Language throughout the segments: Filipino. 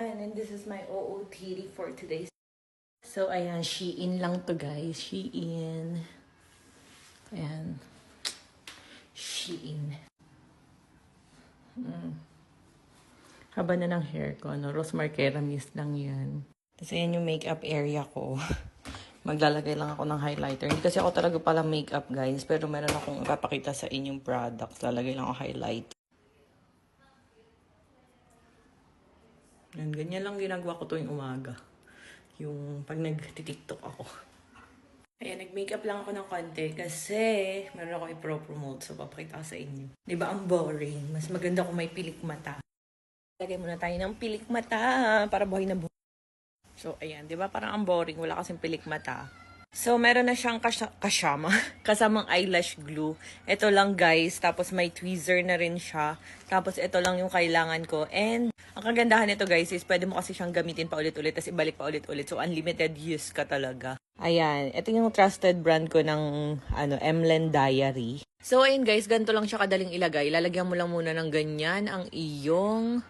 And then this is my OOTD for today. So, ayan, Shein lang to guys. Shein. Ayan. Shein. Mm. Haba na ng hair ko. No? Rose Marquera mist lang yan. Tapos ayan yung makeup area ko. Maglalagay lang ako ng highlighter. Hindi kasi ako talaga pala makeup guys. Pero meron akong ipapakita sa inyong products. Lalagay lang ako highlight. Yan, ganyan lang ginagawa ko tuwing umaga. Yung pag nag-tiktok ako. Ayan, nag-makeup lang ako ng konti kasi meron ako i-promote so papakita ko sa inyo. Ba ang boring? Mas maganda kung may pilik mata. Lagay muna tayo ng pilik mata para buhay na buhay. So, ayan, di ba parang ang boring? Wala kasing pilik mata. So, meron na siyang kasya- kasyama, kasamang eyelash glue. Ito lang guys, tapos may tweezer na rin siya. Tapos ito lang yung kailangan ko. And ang kagandahan nito guys is pwede mo kasi siyang gamitin pa ulit-ulit, tapos ibalik pa ulit-ulit. So, unlimited use ka talaga. Ayan, ito yung trusted brand ko ng ano, Emlen Diary. So, ayun guys, ganito lang siya kadaling ilagay. Lalagyan mo lang muna ng ganyan ang iyong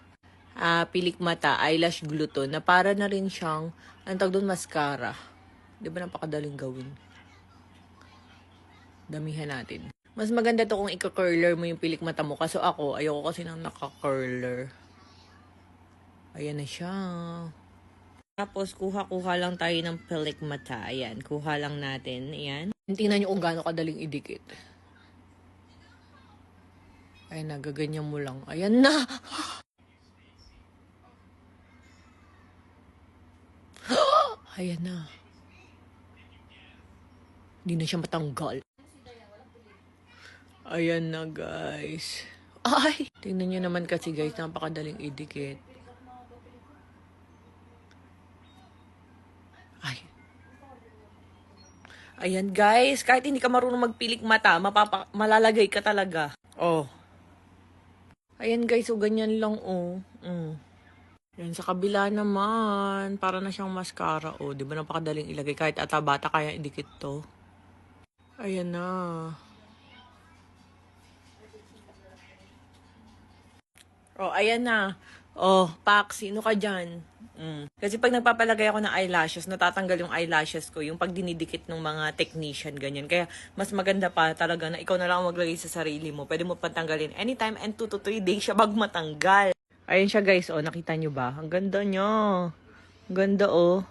ah, pilik mata, eyelash glue to, na para na rin siyang, ang tawag doon, mascara. Di ba napakadaling gawin? Damihan natin. Mas maganda to kung ika-curler mo yung pilik mata mo. Kaso ako, ayoko kasi nang naka-curler. Ayan na siya. Tapos, kuha-kuha lang tayo ng pilik mata. Ayan, kuha lang natin. Ayan. Tingnan nyo kung gaano kadaling idikit. Ayan na, gaganyan mo lang. Ayan na! Ayan na. Hindi na siya matanggal. Ayan na, guys. Ay! Tingnan nyo naman kasi, guys, napakadaling idikit. Ay. Ayan, guys. Kahit hindi ka marunong magpilik mata, mapapa malalagay ka talaga. Oh. Ayan, guys. So, ganyan lang, oh. Mm. Yan, sa kabila naman, para na siyang mascara. O, di ba napakadaling ilagay? Kahit atabata, kaya idikit to. Ayan na. Oh, ayan na. Oh, Pak, sino ka dyan? Mm. Kasi pag nagpapalagay ako ng eyelashes, natatanggal yung eyelashes ko, yung pag dinidikit ng mga technician, ganyan. Kaya, mas maganda pa talaga na ikaw na lang ang maglagay sa sarili mo. Pwede mo patanggalin anytime and 2 to 3 days siya bag matanggal. Ayan siya guys, oh, nakita nyo ba? Ang ganda niya. Ang ganda oh.